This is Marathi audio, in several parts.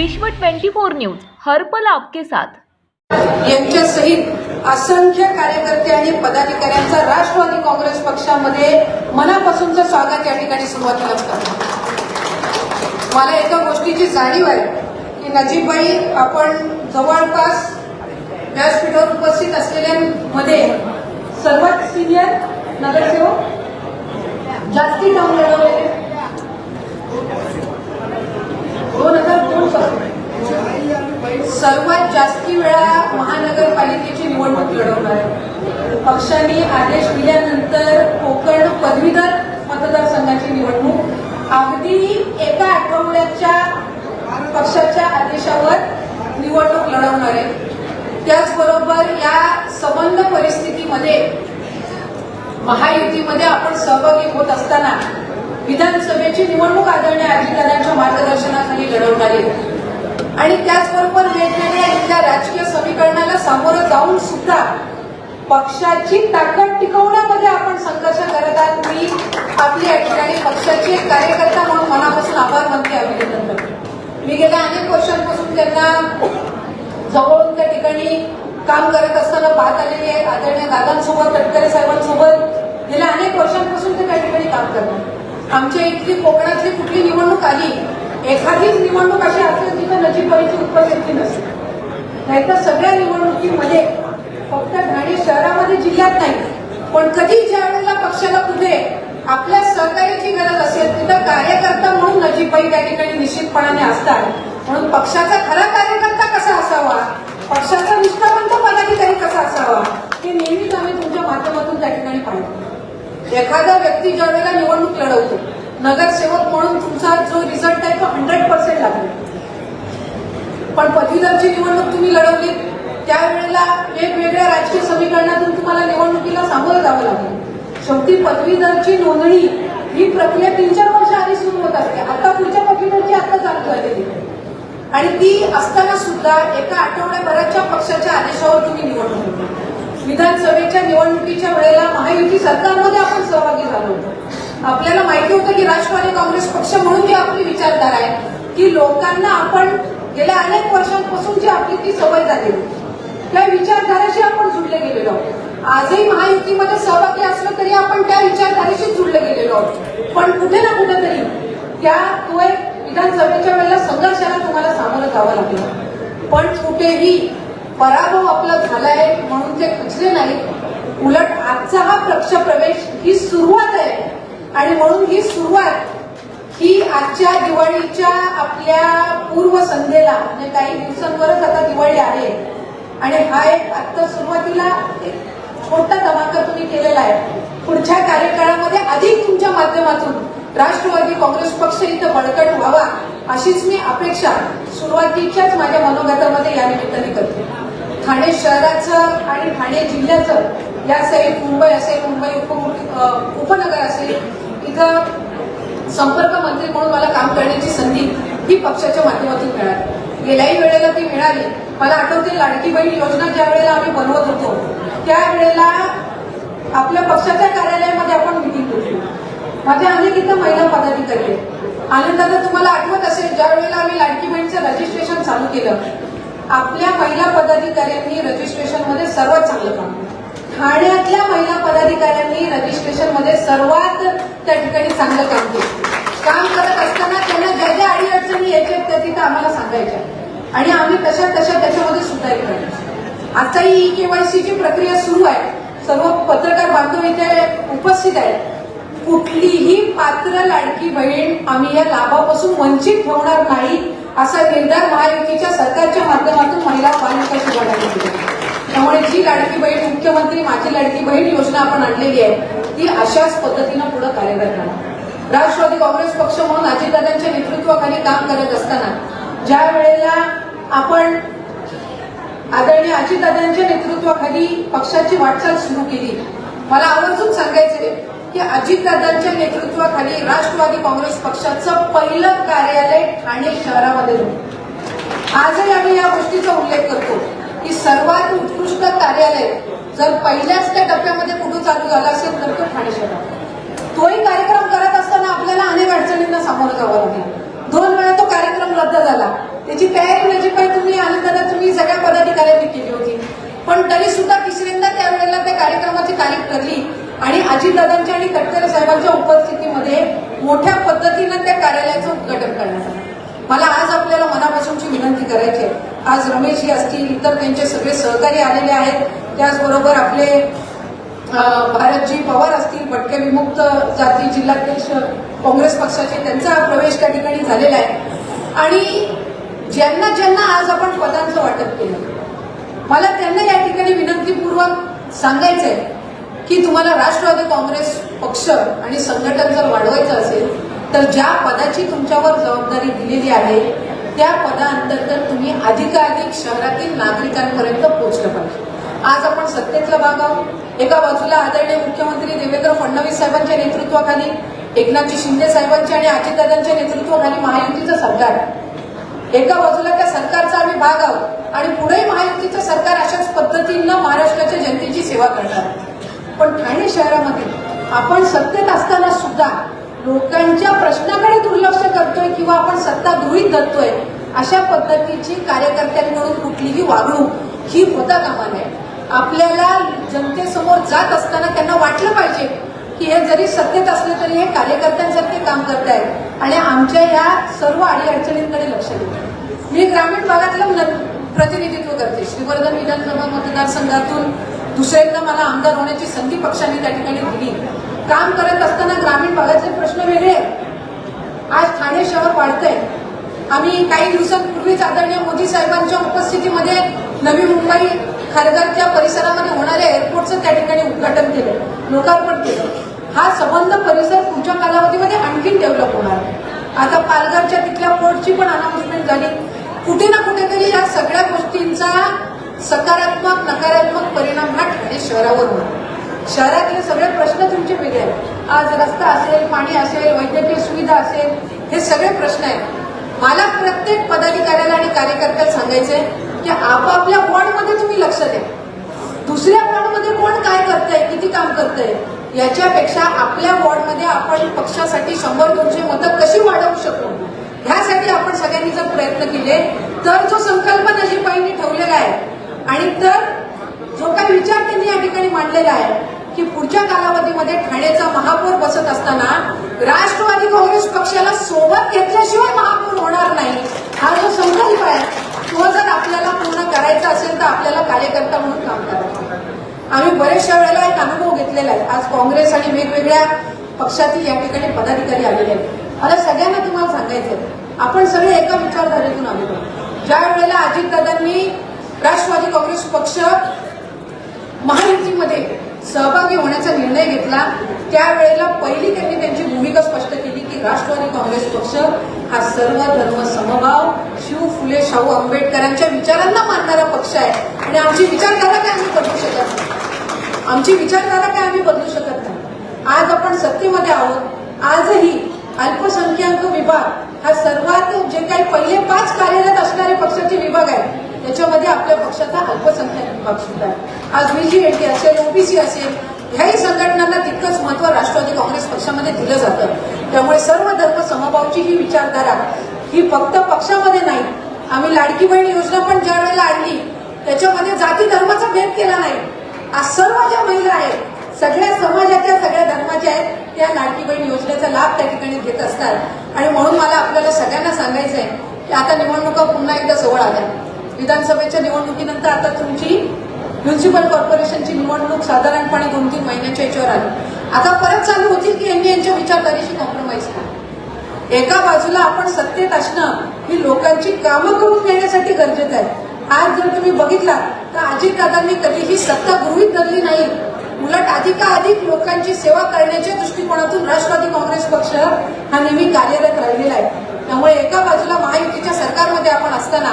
विश्व 24 न्यूज हरपल आपके साथ. यांच्या सहित असंख्य कार्यकर्ते आणि पदाधिकाऱ्यांचा राष्ट्रवादी काँग्रेस पक्षामध्ये मनापासूनचं स्वागत या ठिकाणी सुरुवातीला करतो. मला एका गोष्टीची जाणीव आहे की नजीबबाई आपण जवळपास व्यासपीठावर उपस्थित असलेल्यांमध्ये सर्वात सिनियर नगरसेवक जास्ती काम लढवलेले दोन हजार दोन पासून सर्वात जास्ती वेळा महानगरपालिकेची निवडणूक लढवणार आहे. पक्षाने आदेश दिल्यानंतर कोकण पदवीधर मतदारसंघाची निवडणूक. अगदी एका आठवड्याच्या पक्षाच्या आदेशावर निवडणूक लढवणार आहे. त्याचबरोबर या संबंध परिस्थितीमध्ये महायुतीमध्ये आपण सहभागी होत असताना विधानसभेची निवडणूक आदरणीय अजितदादांच्या मार्गदर्शनाखाली लढवणार आहे आणि त्याचबरोबर वेगवेगळ्या इथल्या राजकीय समीकरणाला सामोरं जाऊन सुद्धा पक्षाची ताकद टिकवण्यामध्ये आपण संघर्ष करत आहात. मी आपली या ठिकाणी पक्षाची एक कार्यकर्ता म्हणून मनापासून आभार मानते अभिनंदन करते. मी गेल्या अनेक वर्षांपासून त्यांना जवळून त्या ठिकाणी काम करत असताना पाहत आलेली आहे. आदरणीय दादांसोबत तटकरे साहेबांसोबत गेल्या अनेक वर्षांपासून ते त्या ठिकाणी काम करतात. आमच्या इथली कोकणातली कुठली निवडणूक आली एखादीच निवडणूक अशी असेल जिथं नजीकबाईची उपस्थिती नसते नाहीतर सगळ्या निवडणुकीमध्ये फक्त ठाणे शहरामध्ये जिल्ह्यात नाही पण कधी ज्या वेळेला पक्षाला कुठे आपल्या सहकार्याची गरज असेल तिथं कार्यकर्ता म्हणून नजीबाई त्या ठिकाणी निश्चितपणाने असतात. म्हणून पक्षाचा खरा कार्यकर्ता कसा असावा? पक्षाचा निष्ठावंत पदाधिकारी कसा असावा? हे नेहमीच आम्ही तुमच्या माध्यमातून त्या ठिकाणी पाहिजे एखादा व्यक्ती ज्या वेळेला निवडणूक लढवतो नगरसेवक म्हणून तुमचा जो रिझल्ट आहे तो हंड्रेड पर्सेंट लागतो पण पदवीधरची निवडणूक तुम्ही लढवली. त्यावेळेला वेगवेगळ्या राजकीय समीकरणातून तुम्हाला निवडणुकीला सामोरं जावं लागलं. शेवटी पदवीधरची नोंदणी ही प्रक्रिया तीन चार वर्ष आधी सुरू होत असते. आता पुढच्या पदवीधरची आता चालू झालेली आहे. आणि ती असताना सुद्धा एका आठवड्याभराच्या पक्षाच्या आदेशावर तुम्ही निवडणूक होती विधानसभेच्या निवडणुकीच्या वेळेला महायुती सरकारमध्ये आपण सहभागी झालो होतो. आपल्याला माहिती होतं की राष्ट्रवादी काँग्रेस पक्ष म्हणून जी आपली विचारधारा आहे की लोकांना आपण गेल्या अनेक वर्षांपासून जी आपली ती सवय झालेली त्या विचारधारेशी आपण जुडले गेलेलो आहोत. आजही महायुतीमध्ये सहभागी असलं तरी आपण त्या विचारधारेशी जुडले गेलेलो आहोत. पण कुठे ना कुठेतरी त्या तो एक विधानसभेच्या वेळेला संघर्षाला तुम्हाला सामोरं जावं लागलं. पण कुठेही पराभव आपला झालाय म्हणून ते खचले नाही उलट आजचा हा पक्षप्रवेश ही सुरुवात आहे. आणि म्हणून ही सुरुवात ही आजच्या दिवाळीच्या आपल्या पूर्वसंध्येला म्हणजे काही दिवसांवरच आता दिवाळी आहे आणि हा एक आत्ता सुरुवातीला एक छोटा धमाका तुम्ही केलेला आहे. पुढच्या कार्यकाळामध्ये अधिक तुमच्या माध्यमातून राष्ट्रवादी काँग्रेस पक्ष इथं बळकट व्हावा अशीच मी अपेक्षा सुरुवातीच्याच माझ्या मनोगतामध्ये या निमित्ताने करते. ठाणे शहराचं आणि ठाणे जिल्ह्याचं या साईड मुंबई असेल मुंबई उप उपनगर असेल इथं संपर्क मंत्री म्हणून मला काम करण्याची संधी ही पक्षाच्या माध्यमातून मिळाली. गेल्याही वेळेला ती मिळाली. मला आठवते लाडकी बहीण योजना ज्या वेळेला आम्ही बनवत होतो त्यावेळेला आपल्या पक्षाच्या कार्यालयामध्ये आपण मिटिंग घेतली माझ्या अनेक इथं महिला पदाधिकारी आहेत. आनंदानं तुम्हाला आठवत असेल ज्या वेळेला आम्ही लाडकी बहीणचं रजिस्ट्रेशन चालू केलं आपल्या महिला पदाधिकाऱ्यांनी रजिस्ट्रेशनमध्ये सर्वात चांगलं काम केलं. ठाण्यातल्या महिला पदाधिकाऱ्यांनी रजिस्ट्रेशनमध्ये सर्वात त्या ठिकाणी चांगलं काम केलं. काम करत असताना त्यांना ज्या ज्या अडीअडचणी यायच्या त्या तिथं आम्हाला सांगायच्या. आणि आम्ही तशा तशा त्याच्यामध्ये सुधारित करायचो आता ही ई केवायसीची प्रक्रिया सुरू आहे. सर्व पत्रकार बांधव इथे उपस्थित आहेत. कुठलीही पात्र लाडकी बहीण आम्ही या लाभापासून वंचित ठेवणार नाही असा निर्धार महायुतीच्या सरकारच्या माध्यमातून महिला पालिका विभागाने केला त्यामुळे जी लाडकी बहीण मुख्यमंत्री माझी लाडकी बहीण योजना आपण आणलेली आहे ती अशाच पद्धतीनं पुढे कार्यरत राहणार राष्ट्रवादी काँग्रेस पक्ष म्हणून अजितदादांच्या नेतृत्वाखाली काम करत असताना ज्या वेळेला आपण आदरणीय अजितदादांच्या नेतृत्वाखाली पक्षाची वाटचाल सुरू केली मला आवर्जून सांगायचे की अजितदादांच्या नेतृत्वाखाली राष्ट्रवादी काँग्रेस पक्षाचं पहिलं कार्यालय ठाणे शहरामध्ये आजही आम्ही या गोष्टीचा उल्लेख करतो. की सर्वात उत्कृष्ट कार्यालय जर पहिल्याच त्या टप्प्यामध्ये कुठून चालू झाला असेल तर तो ठाणे शहरात. तोही कार्यक्रम करत असताना आपल्याला अनेक अडचणींना सामोरं जावं लागेल. दोन वेळा तो कार्यक्रम रद्द झाला. त्याची तयारी म्हणजे काय तुम्ही आनंदाला तुम्ही सगळ्या पदाधिकाऱ्यांनी केली होती. पण तरी सुद्धा तिसऱ्यांदा त्यावेळेला त्या कार्यक्रमाची तारीख ठरली आणि अजितदादांच्या आणि तटकरे साहेबांच्या उपस्थितीमध्ये मोठ्या पद्धतीनं त्या कार्यालयाचं उद्घाटन करण्यात आलं. मला आज आपल्याला मनापासूनची विनंती करायची आहे. आज रमेशजी असतील इतर त्यांचे सगळे सहकारी आलेले आहेत. त्याचबरोबर आपले भारतजी पवार असतील भटके विमुक्त जाती जिल्हाध्यक्ष काँग्रेस पक्षाचे त्यांचा प्रवेश त्या ठिकाणी झालेला आहे. आणि ज्यांना ज्यांना आज आपण पदांचं वाटप केलं मला त्यांना या ठिकाणी विनंतीपूर्वक सांगायचं आहे की तुम्हाला राष्ट्रवादी काँग्रेस पक्ष आणि संघटन जर वाढवायचं असेल तर ज्या पदाची तुमच्यावर जबाबदारी दिलेली आहे त्या पदाअंतर्गत तुम्ही अधिकाधिक शहरातील नागरिकांपर्यंत पोहोचलं पाहिजे. आज आपण सत्तेतला भाग आहोत. एका बाजूला आदरणीय मुख्यमंत्री देवेंद्र फडणवीस साहेबांच्या नेतृत्वाखाली एकनाथजी शिंदे साहेबांच्या आणि अजितदादांच्या नेतृत्वाखाली महायुतीचं सरकार आहे. एका बाजूला त्या सरकारचा आम्ही भाग आहोत आणि पुढे महायुतीचं सरकार अशाच पद्धतीनं महाराष्ट्राच्या जनतेची सेवा करणार पण ठाणे शहरामध्ये आपण सत्तेत असताना सुद्धा लोकांच्या प्रश्नाकडे दुर्लक्ष करतोय किंवा आपण सत्ता गृहीत धरतोय अशा पद्धतीची कार्यकर्त्यांकडून कुठलीही वागणूक ही होता कामा नये आपल्याला जनतेसमोर जात असताना त्यांना वाटलं पाहिजे की हे जरी सत्तेत असले तरी हे कार्यकर्त्यांसारखे काम करतायत आणि आमच्या या सर्व अडीअडचणींकडे लक्ष देत मी ग्रामीण भागातलं प्रतिनिधित्व करते. श्रीवर्धन विधानसभा मतदारसंघातून दुसऱ्यांदा मला आमदार होण्याची संधी पक्षाने त्या ठिकाणी दिली. काम करत असताना ग्रामीण भागातले प्रश्न वेगळे. आज ठाणे शहर वाढतंय. आम्ही काही दिवसांपूर्वीच आदरणीय मोदी साहेबांच्या उपस्थितीमध्ये नवी मुंबई खारघरच्या परिसरामध्ये होणाऱ्या एअरपोर्टचं त्या ठिकाणी उद्घाटन केलं लोकार्पण केलं. हा संबंध परिसर पुढच्या कालावधीमध्ये आणखीन डेव्हलप होणार. आता पालघरच्या तिथल्या पोर्टची पण अनाउन्समेंट झाली. कुठे ना कुठेतरी या सगळ्या गोष्टींचा सकारात्मक नकारात्मक परिणाम हा ठाणे शहरावर होणार. शहरातले सगळे प्रश्न तुमचे वेगळे आहेत. आज रस्ता असेल पाणी असेल वैद्यकीय सुविधा असेल हे सगळे प्रश्न आहेत. मला प्रत्येक पदाधिकाऱ्याला आणि कार्यकर्त्याला सांगायचंय की आपापल्या वॉर्डमध्ये तुम्ही लक्ष द्या. दुसऱ्या वॉर्डमध्ये कोण काय करतंय किती काम करतंय याच्यापेक्षा आपल्या वॉर्डमध्ये आपण पक्षासाठी शंभर दोनशे मतं कशी वाढवू शकतो ह्यासाठी आपण सगळ्यांनी जर प्रयत्न केले तर जो संकल्प नजीबाईंनी ठेवलेला आहे आणि तर जो काही विचार त्यांनी या ठिकाणी मांडलेला आहे की पुढच्या कालावधीमध्ये ठाण्याचा महापौर बसत असताना राष्ट्रवादी काँग्रेस पक्षाला सोबत घेतल्याशिवाय महापौर होणार नाही. हा जो संकल्प आहे तो जर आपल्याला पूर्ण करायचा असेल तर आपल्याला कार्यकर्ता म्हणून काम करायचं. आम्ही बऱ्याचशा वेळेला एक अनुभव घेतलेला आहे. आज काँग्रेस आणि वेगवेगळ्या पक्षातील या ठिकाणी पदाधिकारी आलेले आहेत. मला सगळ्यांना तुम्हाला सांगायचं आहे, आपण सगळे एका विचारधारेतून आलेलो ज्या वेळेला अजितदादांनी राष्ट्रवादी काँग्रेस पक्ष महायुतीमध्ये सहभागी होण्याचा निर्णय घेतला. त्यावेळेला पहिली त्यांनी त्यांची भूमिका स्पष्ट केली की राष्ट्रवादी काँग्रेस पक्ष हा सर्व धर्म समभाव शिव फुले शाहू आंबेडकरांच्या विचारांना मानणारा पक्ष आहे. आणि आमची विचारधारा काय आम्ही बदलू शकत नाही? आमची विचारधारा काय आम्ही बदलू शकत नाही? आज आपण सत्तेमध्ये आहोत. आजही अल्पसंख्याक विभाग हा सर्वात जे काही पहिले पाच कार्यरत असणारे पक्षाचे विभाग आहे याच्यामध्ये आपल्या पक्षाचा अल्पसंख्याक विभाग सुद्धा आहे. आज व्हीजीएटी असेल ओबीसी असेल ह्याही संघटनांना तितकंच महत्त्व राष्ट्रवादी काँग्रेस पक्षामध्ये दिलं जातं. त्यामुळे सर्व धर्म समभावची ही विचारधारा ही फक्त पक्षामध्ये नाही आम्ही लाडकी बहीण योजना पण ज्या वेळेला आणली त्याच्यामध्ये जाती धर्माचा भेद केला नाही. आज सर्व ज्या महिला आहेत सगळ्या समाजाच्या सगळ्या धर्माच्या आहेत त्या लाडकी बहीण योजनेचा लाभ त्या ठिकाणी घेत असतात. आणि म्हणून मला आपल्याला सगळ्यांना सांगायचं आहे की आता निवडणुका पुन्हा एकदा जवळ आल्या. विधानसभेच्या निवडणुकीनंतर आता तुमची म्युन्सिपल कॉर्पोरेशनची निवडणूक साधारणपणे दोन तीन महिन्याच्या याच्यावर आली. आता परत चालू होतील की यांनी यांच्या विचारधारेशी कॉम्प्रोमाइज करा एका बाजूला आपण सत्तेत असणं ही लोकांची कामं करून घेण्यासाठी गरजेचं आहे. आज जर तुम्ही बघितला तर अजितदादांनी कधीही सत्ता गृहीत धरली नाही. उलट अधिकाधिक लोकांची सेवा करण्याच्या दृष्टिकोनातून राष्ट्रवादी काँग्रेस पक्ष हा नेहमी कार्यरत राहिलेला आहे. त्यामुळे एका बाजूला महायुतीच्या सरकारमध्ये आपण असताना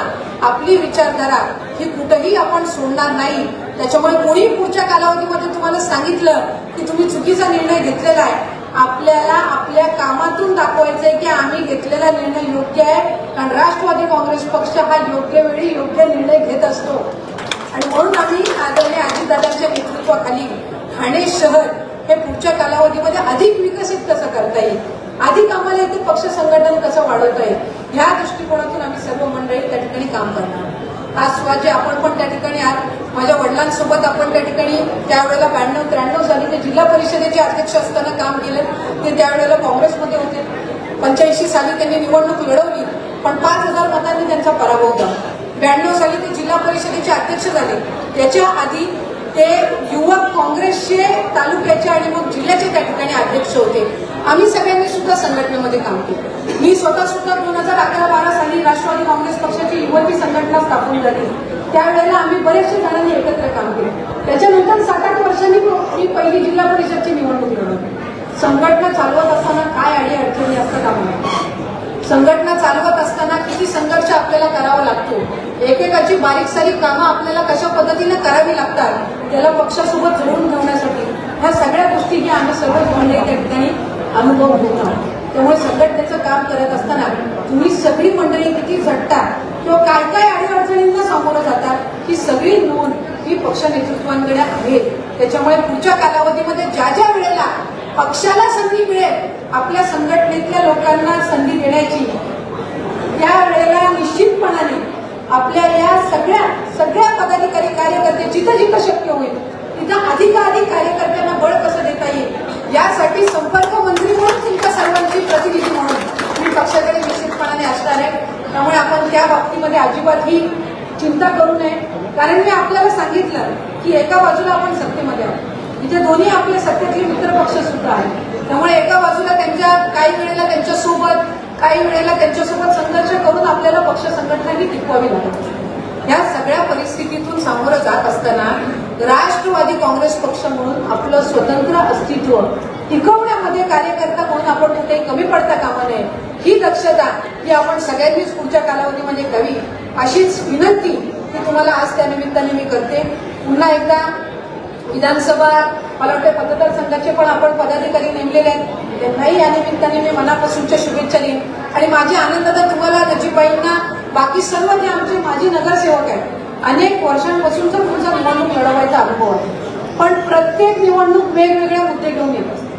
आपली विचारधारा ही कुठंही आपण सोडणार नाही. त्याच्यामुळे कोणी पुढच्या कालावधीमध्ये तुम्हाला सांगितलं की तुम्ही चुकीचा निर्णय घेतलेला आहे आपल्याला आपल्या कामातून दाखवायचंय की आम्ही घेतलेला निर्णय योग्य आहे कारण राष्ट्रवादी काँग्रेस पक्ष हा योग्य वेळी योग्य निर्णय घेत असतो. आणि म्हणून आम्ही आदरणीय अजितदादांच्या नेतृत्वाखाली ठाणे शहर हे पुढच्या कालावधीमध्ये अधिक विकसित कसं करता येईल? अधिक आम्हाला इथे पक्ष संघटन कसं वाढवता येईल? ह्या दृष्टिकोनातून आम्ही सर्व मंडळी त्या ठिकाणी काम करणार आज स्वतःचे आपण पण त्या ठिकाणी आज माझ्या वडिलांसोबत आपण त्या ठिकाणी त्यावेळेला ब्याण्णव त्र्याण्णव साली ते जिल्हा परिषदेचे अध्यक्ष असताना काम केले. ते त्यावेळेला काँग्रेसमध्ये होते. पंच्याऐंशी साली त्यांनी निवडणूक लढवली. पण पाच हजार मतांनी त्यांचा पराभव झाला. ब्याण्णव साली ते जिल्हा परिषदेचे अध्यक्ष झाले. त्याच्या आधी ते युवक काँग्रेसचे तालुक्याचे आणि मग जिल्ह्याचे त्या ठिकाणी अध्यक्ष होते. आम्ही सगळ्यांनी सुद्धा संघटनेमध्ये काम केलं. मी स्वतः सुद्धा दोन हजार अकरा बारा साली राष्ट्रवादी काँग्रेस पक्षाची युवती संघटना स्थापन झाली. त्यावेळेला आम्ही बऱ्याचशा जणांनी एकत्र काम केलं. त्याच्यानंतर सात आठ वर्षांनी मी पहिली जिल्हा परिषदची निवडणूक लढवली. संघटना चालवत असताना काय आणि अडचणी असतात आम्हाला? संघटना चालवत असताना किती संघर्ष आपल्याला करावा लागतो? एकेकाची बारीक सारीक कामं आपल्याला कशा पद्धतीने करावी लागतात? त्याला पक्षासोबत जोडून ठेवण्यासाठी. ह्या सगळ्या गोष्टी ज्या आम्ही सर्वच मंडळी त्या ठिकाणी अनुभव घेत त्यामुळे त्यामुळे संघटनेचं काम करत असताना तुम्ही सगळी मंडळी किती झटता किंवा काय काय अडीअडचणींना सामोरं जातात ही सगळी नोंद ही पक्ष नेतृत्वांकडे आहे. त्याच्यामुळे पुढच्या कालावधीमध्ये ज्या ज्या वेळेला पक्षाला संधी मिळेल आपल्या संघटनेतल्या लोकांना संधी देण्याची त्यावेळेला निश्चितपणाने आपल्या या सगळ्या सगळ्या पदाधिकारी कार्यकर्ते जिथं जिथं शक्य होईल तिथं अधिकाधिक कार्यकर्त्यांना बळ कसं देता येईल यासाठी संपर्क मंत्री म्हणून तुमच्या सर्वांची प्रतिनिधी म्हणून मी पक्षाकडे निश्चितपणाने असणार आहे. त्यामुळे आपण त्या बाबतीमध्ये अजिबात ही चिंता करू नये. कारण मी आपल्याला सांगितलं की एका बाजूला आपण सत्तेमध्ये आहोत. इथे दोन्ही आपले सत्तेतले मित्र पक्ष सुद्धा आहेत. त्यामुळे एका बाजूला त्यांच्या काही वेळेला त्यांच्यासोबत काही वेळेला त्यांच्यासोबत संघर्ष करून आपल्याला पक्ष संघटनाही टिकवावी लागते या सगळ्या परिस्थितीतून सामोरं जात असताना राष्ट्रवादी काँग्रेस पक्ष म्हणून आपलं स्वतंत्र अस्तित्व टिकवण्यामध्ये कार्यकर्ता म्हणून आपण कुठेही कमी पडता कामा नये. ही दक्षता ही आपण सगळ्यांनीच पुढच्या कालावधीमध्ये कवी अशीच विनंती ती तुम्हाला आज त्या निमित्ताने मी करते. पुन्हा एकदा विधानसभा मला वाटतं मतदारसंघाचे पण आपण पदाधिकारी नेमलेले आहेत. त्यांनाही या निमित्ताने मी मनापासूनच्या शुभेच्छा देईन. आणि माझी आनंदात तुम्हाला नजीबाईंना बाकी सर्व जे आमचे माजी नगरसेवक आहेत अनेक वर्षांपासूनचा तुमचा निवडणूक लढवायचा अनुभव आहे. पण प्रत्येक निवडणूक वेगवेगळे मुद्दे घेऊन येत असते.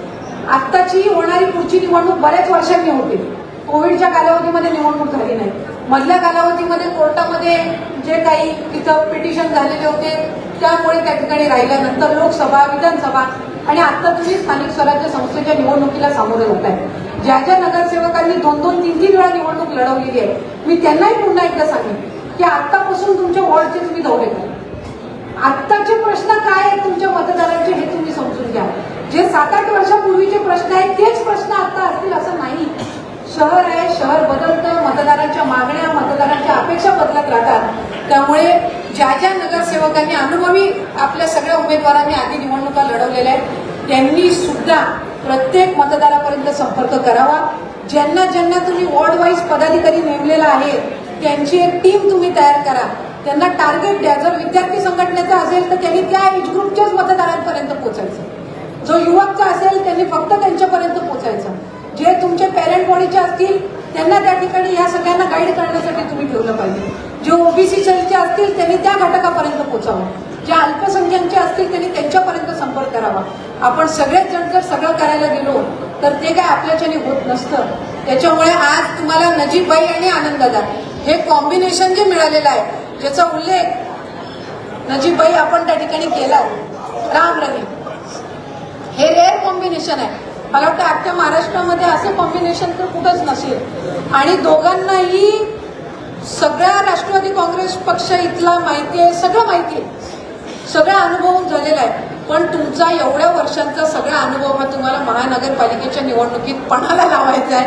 आत्ताची होणारी पुढची निवडणूक बऱ्याच वर्षांनी होते. कोविडच्या कालावधीमध्ये निवडणूक झाली नाही. मधल्या कालावधीमध्ये कोर्टामध्ये जे काही तिथं पिटिशन झालेले होते त्यामुळे त्या ठिकाणी राहिल्यानंतर लोकसभा विधानसभा आणि आत्ता तुम्ही स्थानिक स्वराज्य संस्थेच्या निवडणुकीला सामोरे होत आहे ज्या ज्या नगरसेवकांनी दोन दोन तीन तीन वेळा निवडणूक लढवलेली आहे मी त्यांनाही पुन्हा एकदा सांगेन. की आतापासून तुमच्या वॉर्डचे तुम्ही दौरे करा. आत्ताचे प्रश्न काय आहेत तुमच्या मतदारांचे हे तुम्ही समजून घ्या. जे सात आठ वर्षापूर्वीचे प्रश्न आहेत तेच प्रश्न आता असतील असं नाही. शहर आहे शहर बदलतं मतदारांच्या मागण्या मतदारांच्या अपेक्षा बदलत राहतात. त्यामुळे ज्या ज्या नगरसेवकांनी अनुभवी आपल्या सगळ्या उमेदवारांनी आधी निवडणुका लढवलेल्या आहेत त्यांनी सुद्धा प्रत्येक मतदारापर्यंत संपर्क करावा. ज्यांना ज्यांना तुम्ही वॉर्ड वाईज पदाधिकारी नेमलेला आहे त्यांची एक टीम तुम्ही तयार करा. त्यांना टार्गेट द्या. जर विद्यार्थी संघटनेचा असेल तर त्यांनी त्या एज ग्रुपच्याच मतदारांपर्यंत पोहोचायचं. जो युवकचा असेल त्यांनी फक्त त्यांच्यापर्यंत पोहोचायचं. जे तुमचे पेरेंट बॉडीचे असतील त्यांना त्या ठिकाणी ह्या सगळ्यांना गाईड करण्यासाठी तुम्ही ठेवलं पाहिजे. जे ओबीसी सेलचे असतील त्यांनी त्या घटकापर्यंत पोहोचावं. जे अल्पसंख्याकचे असतील त्यांनी त्यांच्यापर्यंत संपर्क करावा. आपण सगळेच जण जर सगळं करायला गेलो तर ते काय आपल्याच्याने होत नसतं. त्याच्यामुळे आज तुम्हाला नजीबबाई आणि आनंददार हे कॉम्बिनेशन जे मिळालेलं आहे ज्याचा उल्लेख नजीबबाई आपण त्या ठिकाणी केला राम रवी. हे रेअर कॉम्बिनेशन आहे. मला वाटतं आजच्या महाराष्ट्रामध्ये असं कॉम्बिनेशन तर कुठंच नसेल. आणि दोघांनाही सगळ्या राष्ट्रवादी काँग्रेस पक्ष इथला माहिती आहे सगळं माहिती आहे. सगळा अनुभव झालेला आहे. पण तुमचा एवढ्या वर्षांचा सगळा अनुभव हा तुम्हाला महानगरपालिकेच्या निवडणुकीत पणाला लावायचा आहे.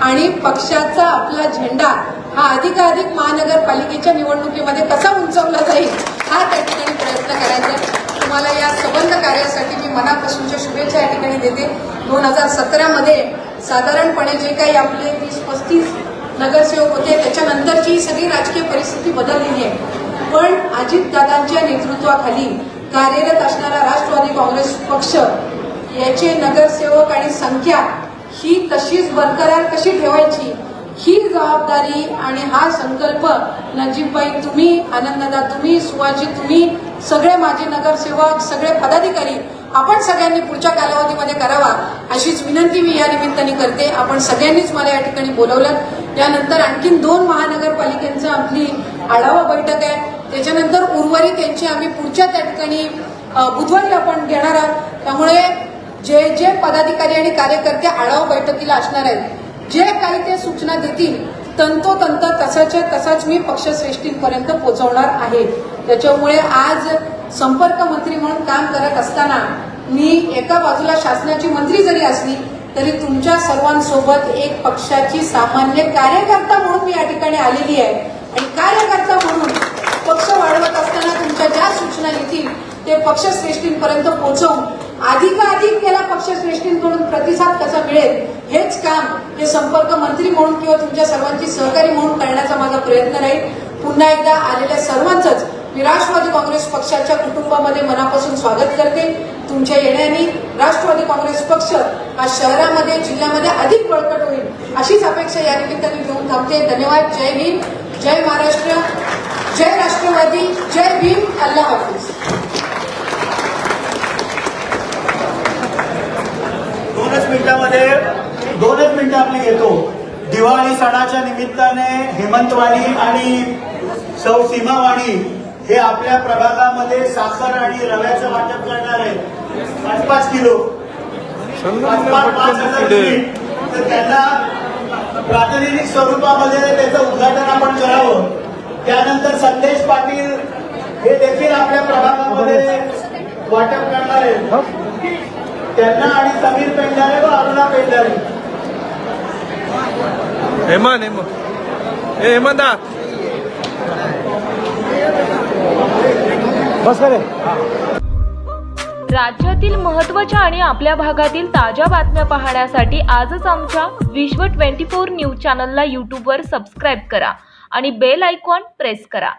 आणि पक्षाचा आपला झेंडा हा अधिकाधिक महानगरपालिकेच्या निवडणुकीमध्ये कसा उंचवला जाईल हा त्या ठिकाणी प्रयत्न करायचा. आहे तुम्हाला या सबंध कार्यासाठी मी मनापासूनच्या शुभेच्छा या ठिकाणी देते. दोन हजार सतरामध्ये साधारणपणे जे काही आपले वीस पस्तीस नगरसेवक होते त्याच्यानंतरची ही सगळी राजकीय परिस्थिती बदललेली आहे. पण अजितदादांच्या नेतृत्वाखाली कार्यरत असणारा राष्ट्रवादी काँग्रेस पक्ष याचे नगरसेवक आणि संख्या ही तशीच बरकरार कशी ठेवायची ही जबाबदारी आणि हा संकल्प नजीबबाई तुम्ही आनंददा तुम्ही सुभाषजी तुम्ही सगळे माजी नगरसेवक सगळे पदाधिकारी आपण सगळ्यांनी पुढच्या कालावधीमध्ये करावा अशीच विनंती मी या निमित्ताने करते. आपण सगळ्यांनीच मला या ठिकाणी बोलवलं. त्यानंतर आणखीन दोन महानगरपालिकेचं आपली आढावा बैठक आहे. त्याच्यानंतर उर्वरित यांची आम्ही पुढच्या त्या ठिकाणी बुधवारी आपण घेणार आहोत. त्यामुळे जे जे पदाधिकारी आणि कार्यकर्ते आढावा बैठकीला असणार आहेत जे काही ते सूचना देतील तंतोतंत तसाच्या तसाच मी पक्षश्रेष्ठींपर्यंत पोहोचवणार आहे. त्याच्यामुळे आज संपर्क मंत्री म्हणून काम करत असताना मी एका बाजूला शासनाची मंत्री जरी असली तरी तुमच्या सर्वांसोबत एक पक्षाची सामान्य कार्यकर्ता म्हणून मी या ठिकाणी आलेली आहे. आणि कार्यकर्ता म्हणून पक्ष वाढवत असताना तुमच्या ज्या सूचना येतील ते पक्षश्रेष्ठींपर्यंत पोहोचवून अधिकाधिक त्याला पक्षश्रेष्ठींकडून प्रतिसाद कसा मिळेल हेच काम हे संपर्क मंत्री म्हणून किंवा तुमच्या सर्वांची सहकारी म्हणून करण्याचा माझा प्रयत्न राहील पुन्हा एकदा आलेल्या सर्वांचंच मी राष्ट्रवादी काँग्रेस पक्षाच्या कुटुंबामध्ये मनापासून स्वागत करते. तुमच्या येण्याने राष्ट्रवादी काँग्रेस पक्ष हा शहरामध्ये जिल्ह्यामध्ये अधिक बळकट होईल अशीच अपेक्षा या निमित्ताने घेऊन थांबते. धन्यवाद. जय भीम जय महाराष्ट्र. जय राष्ट्रवादी. जय भीम. अल्लाह हाफिज. दोनच मिनिटामध्ये दोनच मिनिटं आपली घेतो दिवाळी सणाच्या निमित्ताने हेमंतवाणी आणि सौ सीमावाणी हे आपल्या प्रभागामध्ये साखर आणि रव्याचं वाटप करणार आहे पाच पाच किलो पाच पाच पाच हजार. तर त्यांना प्रातिनिधिक स्वरूपामध्ये त्याचं उद्घाटन आपण करावं. त्यानंतर संदेश पाटील हे देखील आपल्या प्रभागामध्ये वाटप करणार आहेत. त्यांना आणि समीर पेंढारे व अरुणा पेंढारे. हेमंत हेमंत ए हेमंता बस करे. राज्यातील महत्त्वाच्या आणि आपल्या भागातील ताज्या बातम्या पाहण्यासाठी आजच आमच्या विश्व ट्वेंटी फोर न्यूज चॅनलला यूट्यूबवर सबस्क्राईब करा आणि बेल आयकॉन प्रेस करा.